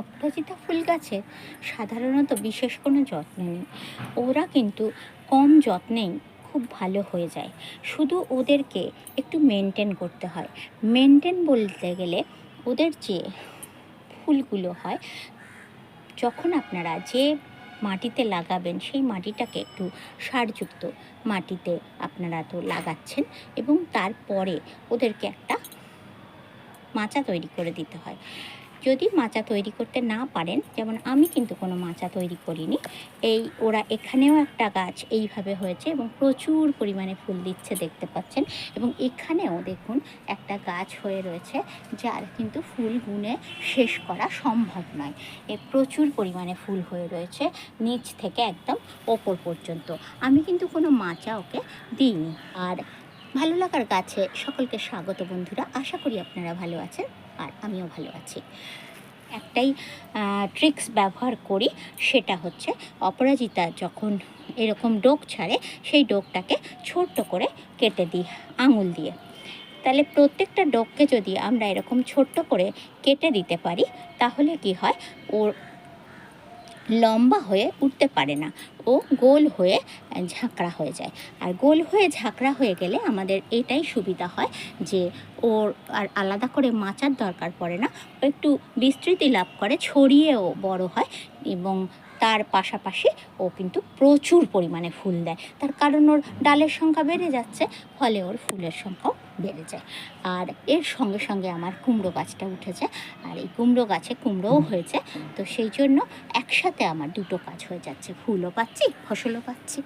অপরাজিতা ফুল গাছের সাধারণত বিশেষ কোনো যত্ন নেই। ওরা কিন্তু কম যত্নেই খুব ভালো হয়ে যায়। শুধু ওদেরকে একটু মেনটেন করতে হয়। মেনটেন বলতে গেলে ওদের যে ফুলগুলো হয়, যখন আপনারা যে মাটিতে লাগাবেন, সেই মাটিটাকে একটু সারযুক্ত মাটিতে আপনারা তো লাগাচ্ছেন এবং তারপরে ওদেরকে একটা মাচা তৈরি করে দিতে হয়। যদি মাচা তৈরি করতে না পারেন, যেমন আমি কিন্তু কোনো মাচা তৈরি করিনি, এই ওরা এখানেও একটা গাছ এইভাবে হয়েছে এবং প্রচুর পরিমাণে ফুল দিচ্ছে দেখতে পাচ্ছেন। এবং এখানেও দেখুন একটা গাছ হয়ে রয়েছে, যার কিন্তু ফুল গুনে শেষ করা সম্ভব নয়। এ প্রচুর পরিমাণে ফুল হয়ে রয়েছে, নিচ থেকে একদম ওপর পর্যন্ত। আমি কিন্তু কোনো মাচা ওকে দিইনি। আর ভালো লাগার গাছে সকলকে স্বাগত বন্ধুরা। আশা করি আপনারা ভালো আছেন আর আমিও ভালো আছি। একটাই ট্রিক্স ব্যবহার করি, সেটা হচ্ছে অপরাজিতা যখন এরকম ডোক ছাড়ে, সেই ডোকটাকে ছোট্ট করে কেটে দিই আঙুল দিয়ে। তাহলে প্রত্যেকটা ডোককে যদি আমরা এরকম ছোট্ট করে কেটে দিতে পারি, তাহলে কি হয়? ওর লম্বা হয়ে উঠতে পারে না। ও গোল হয়ে ঝাঁকড়া হয়ে যায়। আর গোল হয়ে ঝাঁকড়া হয়ে গেলে আমাদের এটাই সুবিধা হয় যে ওর আর আলাদা করে মাচার দরকার পড়ে না। একটু বিস্তৃতি লাভ করে, ছড়িয়েও বড় হয় এবং তার পাশাপাশি ও কিন্তু প্রচুর পরিমাণে ফুল দেয়। তার কারণ ওর ডালের সংখ্যা বেড়ে যাচ্ছে, ফলে ওর ফুলের সংখ্যাও বেড়ে যায়। আর এর সঙ্গে সঙ্গে আমার কুমড়ো গাছটা উঠেছে, আর এই কুমড়ো গাছে কুমড়োও হয়েছে। তো সেই জন্য একসাথে আমার দুটো কাজ হয়ে যাচ্ছে। ফুলও পাচ্ছি, ফসলও পাচ্ছি।